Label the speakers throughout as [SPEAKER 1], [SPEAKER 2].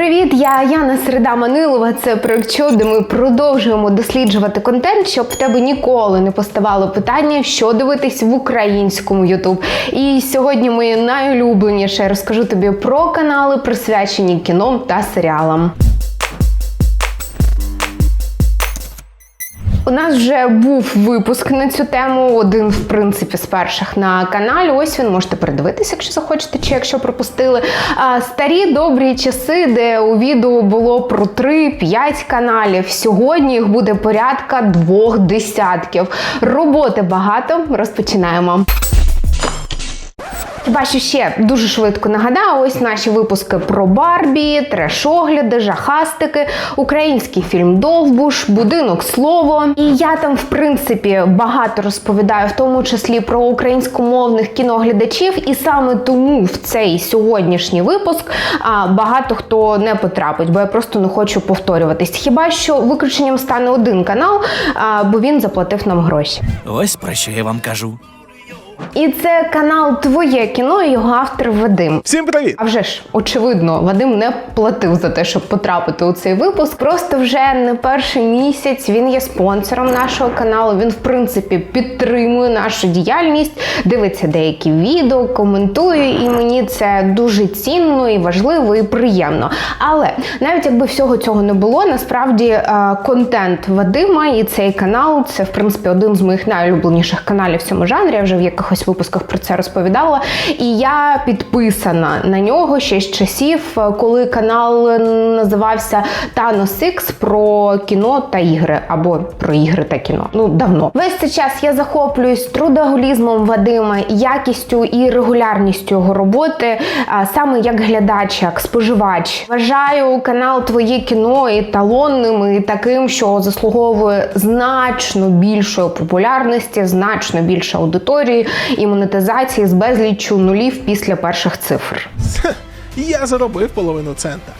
[SPEAKER 1] Привіт, я Яна Середа Манилова. Це проект «Що», де ми продовжуємо досліджувати контент, щоб в тебе ніколи не поставало питання, що дивитись в українському Ютуб. І сьогодні моє найулюбленіше розкажу тобі про канали, присвячені кіно та серіалам. У нас вже був випуск на цю тему, один, в принципі, з перших на каналі. Ось він можете передивитися, якщо захочете, чи якщо пропустили. А, старі добрі часи, де у відео було про 3-5 каналів. Сьогодні їх буде порядка двох десятків. Роботи багато. Розпочинаємо. Що ще дуже швидко нагадаю, ось наші випуски про Барбі, треш-огляди, жахастики, український фільм Довбуш, будинок слово. І я там, в принципі, багато розповідаю, в тому числі про українськомовних кіноглядачів. І саме тому в цей сьогоднішній випуск багато хто не потрапить, бо я просто не хочу повторюватись. Хіба що виключенням стане один канал, бо він заплатив нам гроші.
[SPEAKER 2] Ось про що я вам кажу.
[SPEAKER 1] І це канал Твоє кіно і його автор Вадим.
[SPEAKER 3] Всім привіт!
[SPEAKER 1] А вже ж очевидно, Вадим не платив за те, щоб потрапити у цей випуск. Просто вже не перший місяць він є спонсором нашого каналу. Він, в принципі, підтримує нашу діяльність, дивиться деякі відео, коментує, і мені це дуже цінно і важливо і приємно. Але навіть якби всього цього не було, насправді е, контент Вадима і цей канал це в принципі один з моїх найулюбленіших каналів в цьому жанрі. Я вже в якихось випусках про це розповідала. І я підписана на нього ще з часів, е, коли канал називався Thanos X про кіно та ігри, або про ігри та кіно. Ну давно. Весь цей час я захоплююсь трудоголізмом Вадима, якістю і регулярністю його роботи, а саме як глядач, як споживач. Вважаю канал Твоє кіно еталонним і таким, що заслуговує значно більшої популярності, значно більше аудиторії і монетизації з безліччю нулів після перших цифр.
[SPEAKER 3] Я заробив половину цента.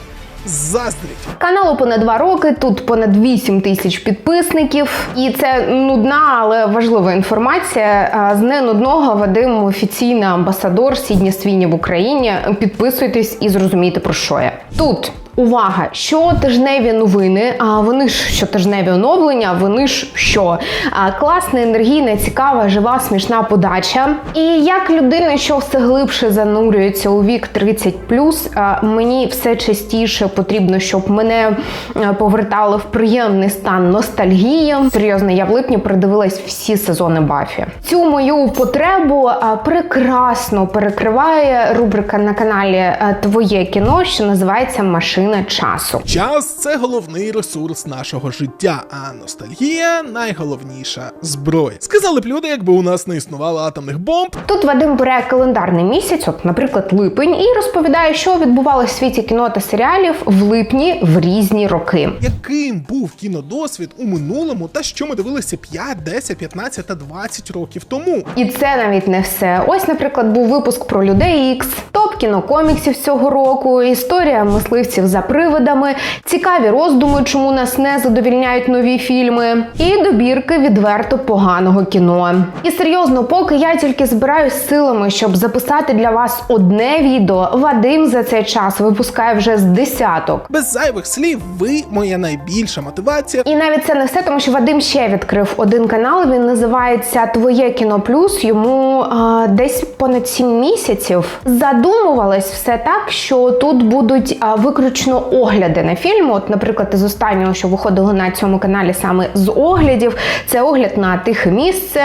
[SPEAKER 3] Заздріть.
[SPEAKER 1] Каналу понад два роки, тут понад 8 тисяч підписників, і це нудна, але важлива інформація. З ненудного Вадим офіційний амбасадор Сідні Свіні в Україні. Підписуйтесь і зрозумійте про що я тут. Увага! Щотижневі новини, а вони ж щотижневі оновлення, вони ж що? А, класна, енергійна, цікава, жива, смішна подача. І як людина, що все глибше занурюється у вік 30+, а, мені все частіше потрібно, щоб мене а, повертало в приємний стан ностальгії. Серйозно, я в липні передивилась всі сезони Бафі. Цю мою потребу прекрасно перекриває рубрика на каналі Твоє кіно, що називається Машина часу.
[SPEAKER 3] Час це головний ресурс нашого життя, а ностальгія найголовніша зброя. Сказали б люди, якби у нас не існувало атомних бомб.
[SPEAKER 1] Тут Вадим бере календарний місяць, от, наприклад, липень, і розповідає, що відбувалося в світі кіно та серіалів в липні в різні роки.
[SPEAKER 3] Яким був кінодосвід у минулому, та що ми дивилися 5, 10, 15 та 20 років тому?
[SPEAKER 1] І це навіть не все. Ось, наприклад, був випуск про людей Ікс, топ кінокоміксів цього року, історія мисливців за привидами, цікаві роздуми, чому нас не задовільняють нові фільми, і добірки відверто поганого кіно. І серйозно, поки я тільки збираюсь силами, щоб записати для вас одне відео, Вадим за цей час випускає вже з десяток.
[SPEAKER 3] Без зайвих слів, ви моя найбільша мотивація.
[SPEAKER 1] І навіть це не все, тому що Вадим ще відкрив один канал. Він називається Твоє кіно плюс. Йому а, десь понад сім місяців. Задумувалось все так, що тут будуть а, виключно огляди на фільми. От, наприклад, із останнього, що виходило на цьому каналі саме з оглядів, це огляд на тихе місце,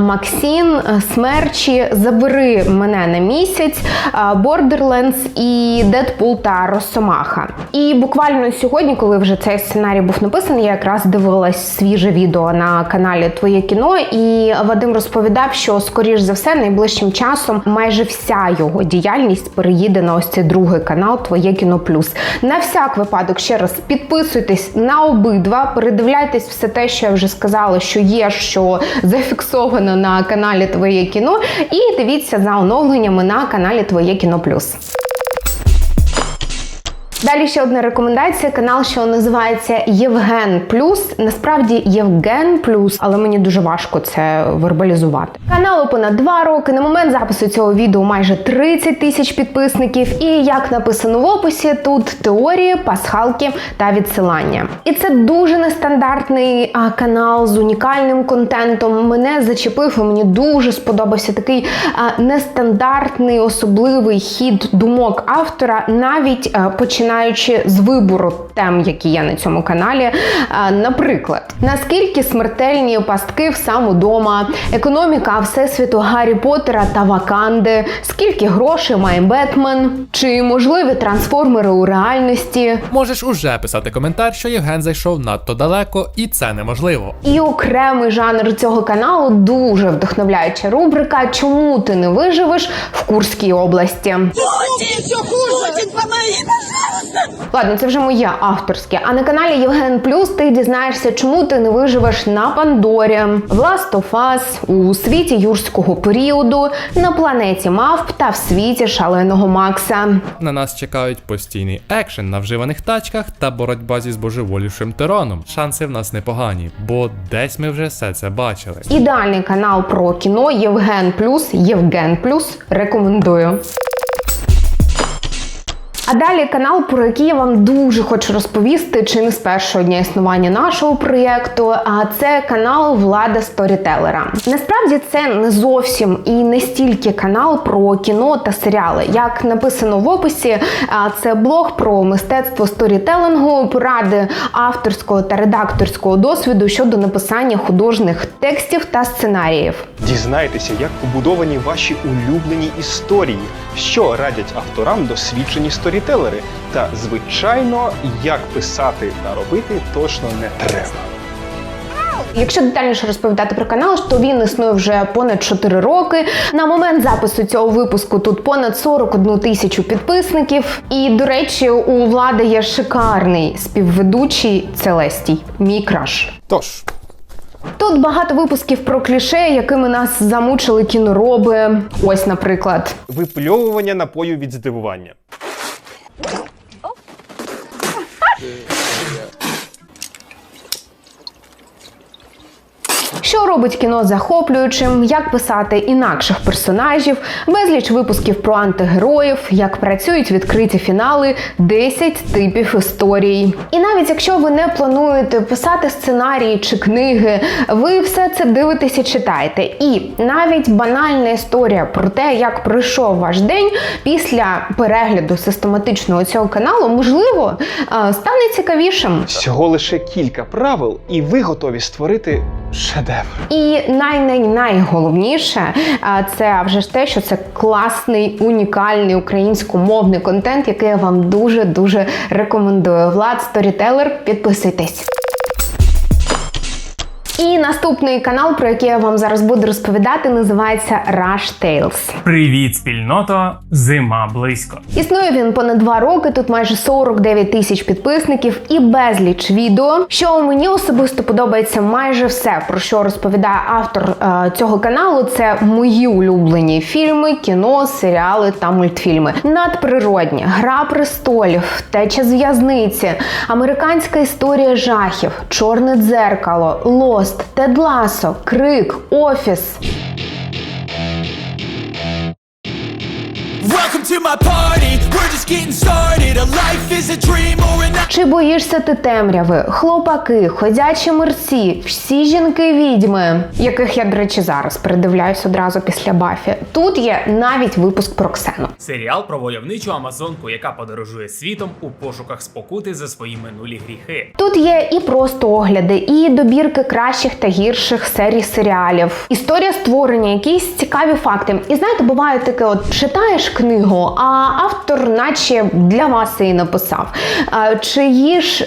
[SPEAKER 1] Максін, Смерчі, Забери мене на місяць, а, Borderlands і Дедпул та Росомаха. І буквально сьогодні, коли вже цей сценарій був написаний, я якраз дивилась свіже відео на каналі Твоє кіно, і Вадим розповідав, що скоріш за все найближчим часом майже вся його діяльність переїде на ось цей другий канал Твоє кіно плюс. На всяк випадок ще раз підписуйтесь на обидва, передивляйтесь все те, що я вже сказала, що є, що зафіксовано на каналі Твоє кіно, і дивіться за оновленнями на каналі Твоє кіно плюс. Далі ще одна рекомендація: канал, що називається Євген Плюс. Насправді Євген Плюс, але мені дуже важко це вербалізувати. Каналу понад два роки. На момент запису цього відео майже 30 тисяч підписників. І як написано в описі, тут теорії, пасхалки та відсилання. І це дуже нестандартний а, канал з унікальним контентом. Мене зачепив і мені дуже сподобався такий а, нестандартний особливий хід думок автора, навіть а, починаючи з вибору тем, які є на цьому каналі. Наприклад, наскільки смертельні пастки в сам удома, економіка всесвіту Гаррі Поттера та Ваканди, скільки грошей має Бетмен, чи можливі трансформери у реальності,
[SPEAKER 4] Можеш уже писати коментар, що Євген зайшов надто далеко, і це неможливо.
[SPEAKER 1] І окремий жанр цього каналу дуже вдохновляюча рубрика Чому ти не виживеш в Курській області?
[SPEAKER 5] Путин, все хуже! Путин, помоги, пожалуйста!
[SPEAKER 1] Ладно, це вже моє авторське. А на каналі Євген Плюс ти дізнаєшся, чому ти не виживеш на Пандорі, в Last of Us, у світі юрського періоду, на планеті мавп та в світі шаленого Макса.
[SPEAKER 4] На нас чекають постійний екшен на вживаних тачках та боротьба зі збожеволівшим тираном. Шанси в нас непогані, бо десь ми вже все це бачили.
[SPEAKER 1] Ідеальний канал про кіно Євген Плюс. Євген Плюс рекомендую. А далі канал, про який я вам дуже хочу розповісти, чи не з першого дня існування нашого проєкту. А це канал Влада Сторітелера. Насправді це не зовсім і не стільки канал про кіно та серіали. Як написано в описі, це блог про мистецтво сторітелингу, поради авторського та редакторського досвіду щодо написання художніх текстів та сценаріїв.
[SPEAKER 6] Дізнайтеся, як побудовані ваші улюблені історії, що радять авторам досвідчені сторітелери, та, звичайно, як писати та робити точно не треба.
[SPEAKER 1] Якщо детальніше розповідати про канал, то він існує вже понад 4 роки. На момент запису цього випуску тут понад 41 тисячу підписників. І до речі, у влади є шикарний співведучий Целестій, мій краш.
[SPEAKER 6] Тож,
[SPEAKER 1] Тут багато випусків про кліше, якими нас замучили кінороби. Ось, наприклад,
[SPEAKER 6] випльовування напою від здивування. Oh.
[SPEAKER 1] Що робить кіно захоплюючим, як писати інакших персонажів, безліч випусків про антигероїв, як працюють відкриті фінали, 10 типів історій. І навіть якщо ви не плануєте писати сценарії чи книги, ви все це дивитеся, читаєте. І навіть банальна історія про те, як пройшов ваш день після перегляду систематичного цього каналу, можливо, е, стане цікавішим.
[SPEAKER 6] Всього лише кілька правил, і ви готові створити шедевр.
[SPEAKER 1] І най-най-найголовніше це вже ж те, що це класний, унікальний українськомовний контент, який я вам дуже дуже рекомендую. Влад Сторітелер, підписуйтесь. І наступний канал, про який я вам зараз буду розповідати, називається Rush Tales.
[SPEAKER 7] Привіт, спільното! Зима близько.
[SPEAKER 1] Існує він понад два роки. Тут майже 49 тисяч підписників і безліч відео. Що мені особисто подобається майже все, про що розповідає автор е, цього каналу. Це мої улюблені фільми, кіно, серіали та мультфільми. Надприродні, гра престолів, теча з в'язниці, американська історія жахів, чорне дзеркало, лост, Тед Ласо, крик, офіс.
[SPEAKER 2] Welcome to my party. We're just getting started. A life is a dream or an
[SPEAKER 1] Чи боїшся ти темряви? Хлопаки, ходячі мерці, всі жінки відьми, яких я, до речі, зараз передивляюсь одразу після Бафі. Тут є навіть випуск про Ксену.
[SPEAKER 7] Серіал про войовничу амазонку, яка подорожує світом у пошуках спокути за свої минулі гріхи.
[SPEAKER 1] Тут є і просто огляди, і добірки кращих та гірших серій серіалів, історія створення, якісь цікаві факти. І знаєте, буває таке: от читаєш книгу, а автор, наче для вас її написав. Чи їж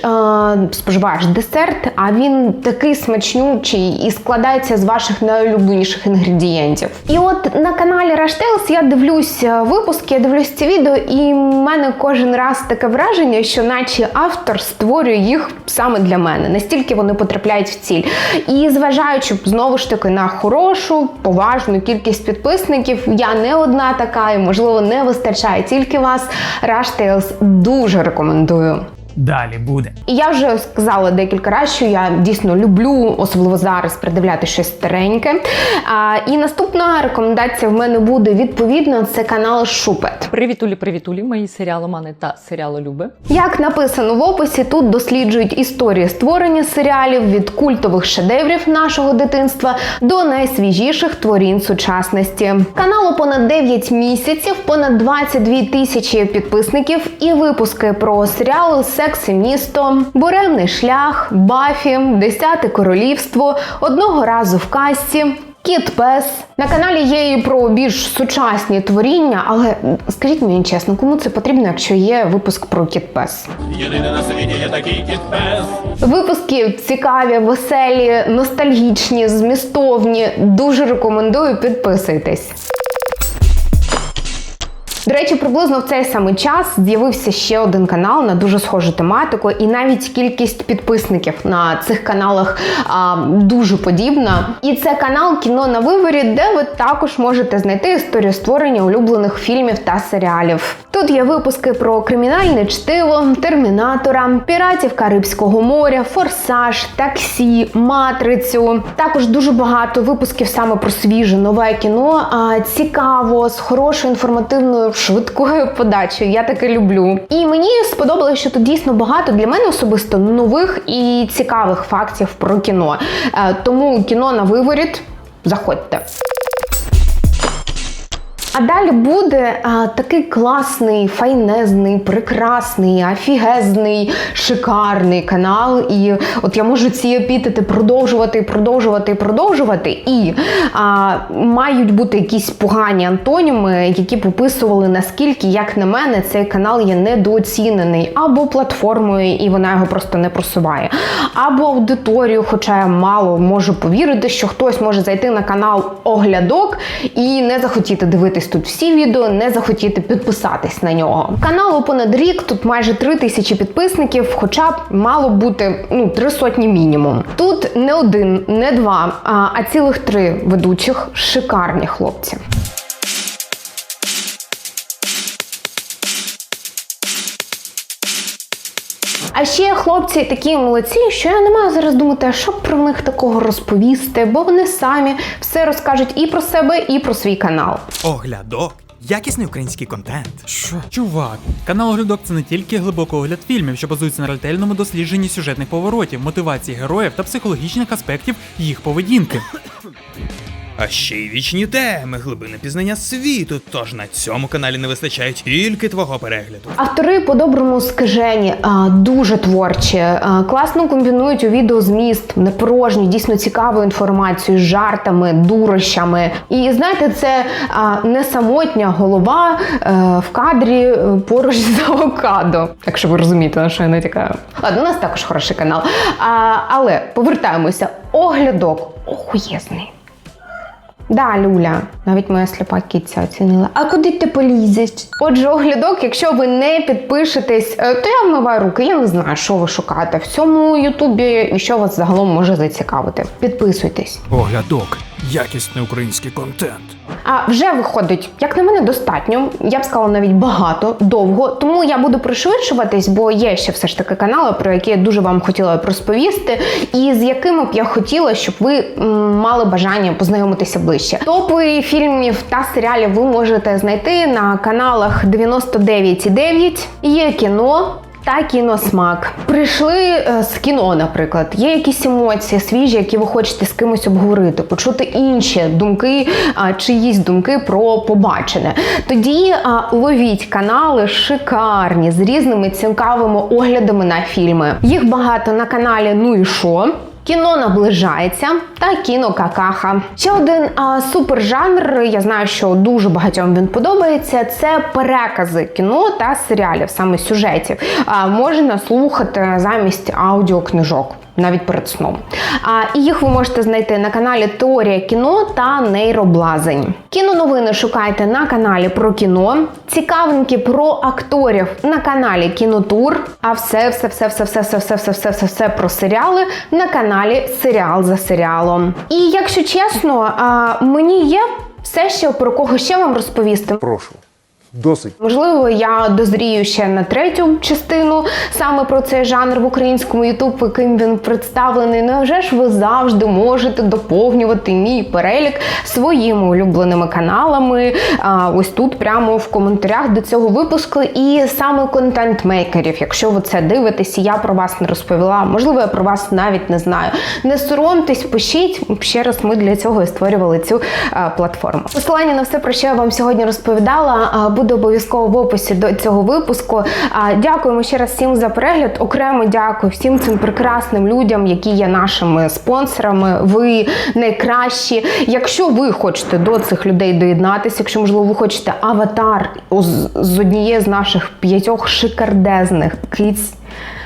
[SPEAKER 1] споживаєш десерт, а він такий смачнючий і складається з ваших найулюбленіших інгредієнтів. І от на каналі Tales я дивлюсь випуски, я дивлюсь ці відео, і в мене кожен раз таке враження, що наче автор створює їх саме для мене. Настільки вони потрапляють в ціль. І зважаючи знову ж таки на хорошу, поважну кількість підписників, я не одна така, і можливо не вистачає тільки вас. Rush Tales дуже рекомендую.
[SPEAKER 7] Далі буде.
[SPEAKER 1] І я вже сказала декілька разів, що я дійсно люблю, особливо зараз, придивляти щось стареньке. А, і наступна рекомендація в мене буде відповідно. Це канал Шупет.
[SPEAKER 8] Привітулі, привітулі, мої серіаломани та серіалолюби.
[SPEAKER 1] Як написано в описі, тут досліджують історії створення серіалів від культових шедеврів нашого дитинства до найсвіжіших творінь сучасності. Каналу понад 9 місяців, понад 22 тисячі підписників і випуски про серіали Секс і місто, Буремний шлях, Бафі, Десяте королівство, одного разу в касті. Кіт пес на каналі є і про більш сучасні творіння, але скажіть мені чесно, кому це потрібно, якщо є випуск про кіт пес?
[SPEAKER 2] Єдиний на світі є такий кіт пес.
[SPEAKER 1] Випуски цікаві, веселі, ностальгічні, змістовні. Дуже рекомендую, підписуйтесь. До речі, приблизно в цей самий час з'явився ще один канал на дуже схожу тематику, і навіть кількість підписників на цих каналах а, дуже подібна. І це канал Кіно на виворі, де ви також можете знайти історію створення улюблених фільмів та серіалів. Тут є випуски про кримінальне чтиво, термінатора, піратів Карибського моря, форсаж, таксі, матрицю. Також дуже багато випусків саме про свіже нове кіно. А цікаво, з хорошою інформативною швидкою подачею. Я таке люблю. І мені сподобалося, що тут дійсно багато для мене особисто нових і цікавих фактів про кіно. Е, Тому кіно на виворіт. Заходьте. А далі буде а, такий класний, файнезний, прекрасний, афігезний, шикарний канал. І от я можу ці епітети продовжувати, продовжувати, продовжувати. І а, мають бути якісь погані антоніми, які б описували, наскільки, як на мене, цей канал є недооцінений або платформою, і вона його просто не просуває, або аудиторію, хоча я мало можу повірити, що хтось може зайти на канал оглядок і не захотіти дивитись тут всі відео, не захотіти підписатись на нього. Каналу понад рік, тут майже три тисячі підписників, хоча б мало бути ну три сотні мінімум. Тут не один, не два, а цілих три ведучих шикарні хлопці. А ще хлопці такі молодці, що я не маю зараз думати, а що про них такого розповісти, бо вони самі все розкажуть і про себе, і про свій канал.
[SPEAKER 9] Оглядок. Якісний український контент.
[SPEAKER 10] Що? Чувак, канал Оглядок це не тільки глибокий огляд фільмів, що базується на ретельному дослідженні сюжетних поворотів, мотивації героїв та психологічних аспектів їх поведінки.
[SPEAKER 9] А ще й вічні теми, глибини пізнання світу. Тож на цьому каналі не вистачає тільки твого перегляду.
[SPEAKER 1] Автори по-доброму скажені, дуже творчі, класно комбінують у відео зміст, непорожню, дійсно цікаву інформацію з жартами, дурощами. І знаєте, це не самотня голова е, в кадрі е, поруч з авокадо. Якщо ви розумієте, на що я натякаю. Ладно, у нас також хороший канал. Але повертаємося. Оглядок охуєзний. Да, Люля, навіть моя сліпа кітця оцінила. А куди ти полізеш? Отже, оглядок, якщо ви не підпишетесь, е, то я вмиваю руки. Я не знаю, що ви шукаєте в цьому Ютубі і що вас загалом може зацікавити. Підписуйтесь.
[SPEAKER 10] Оглядок. Якісний український контент.
[SPEAKER 1] А вже виходить, як на мене, достатньо. Я б сказала навіть багато, довго. Тому я буду пришвидшуватись, бо є ще все ж таки канали, про які я дуже вам хотіла б розповісти, і з якими б я хотіла, щоб ви мали бажання познайомитися ближче. Топи фільмів та серіалів ви можете знайти на каналах 99,9. Є кіно. Та кіносмак. Прийшли е, з кіно, наприклад. Є якісь емоції свіжі, які ви хочете з кимось обговорити, почути інші думки, чиїсь думки про побачене. Тоді ловіть канали шикарні з різними цікавими оглядами на фільми. Їх багато на каналі Ну і що? Кіно наближається та кіно какаха. Ще один а, супержанр. Я знаю, що дуже багатьом він подобається. Це перекази кіно та серіалів, саме сюжетів. А, можна слухати замість аудіокнижок. Навіть перед сном. А, і їх ви можете знайти на каналі Теорія кіно та Нейроблазень. Кіноновини шукайте на каналі про кіно, цікавинки про акторів на каналі Кінотур. А все, все, все, все, все, все, все, все, все, все, все про серіали на каналі Серіал за серіалом. І якщо чесно, мені є все ще про кого ще вам розповісти.
[SPEAKER 11] Прошу. Досить.
[SPEAKER 1] Можливо, я дозрію ще на третю частину саме про цей жанр в українському Ютуб, яким він представлений. Ну, вже ж ви завжди можете доповнювати мій перелік своїми улюбленими каналами. А, ось тут, прямо в коментарях до цього випуску, і саме контент-мейкерів. Якщо ви це дивитесь, я про вас не розповіла, можливо, я про вас навіть не знаю. Не соромтесь, пишіть. Ще раз ми для цього і створювали цю а, платформу. Посилання на все, про що я вам сьогодні розповідала, буде обов'язково в описі до цього випуску. А, Дякуємо ще раз всім за перегляд. Окремо дякую всім цим прекрасним людям, які є нашими спонсорами. Ви найкращі. Якщо ви хочете до цих людей доєднатися, якщо можливо ви хочете аватар з, однієї з наших п'ятьох шикардезних киць.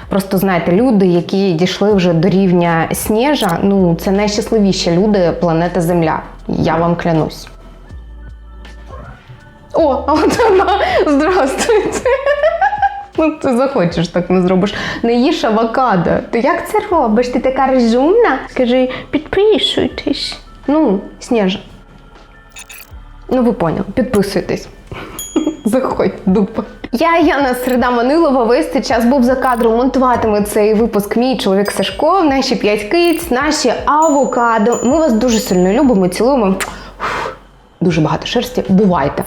[SPEAKER 1] Просто знаєте, люди, які дійшли вже до рівня Снежа, ну це найщасливіші люди планети Земля. Я вам клянусь. О, а от вона. Здравствуйте. Ну, ти захочеш, так не зробиш. Не їж авокадо. Ти як це робиш? Ти така розумна? Скажи, підписуйтесь. Ну, Снежа. Ну, ви поняли, підписуйтесь. Заходь, дупа. Я Яна Середа Манилова. Весь цей час був за кадром. Монтуватиме цей випуск мій чоловік Сашко, наші п'ять киць, наші авокадо. Ми вас дуже сильно любимо, цілуємо. Дуже багато шерсті. Бувайте.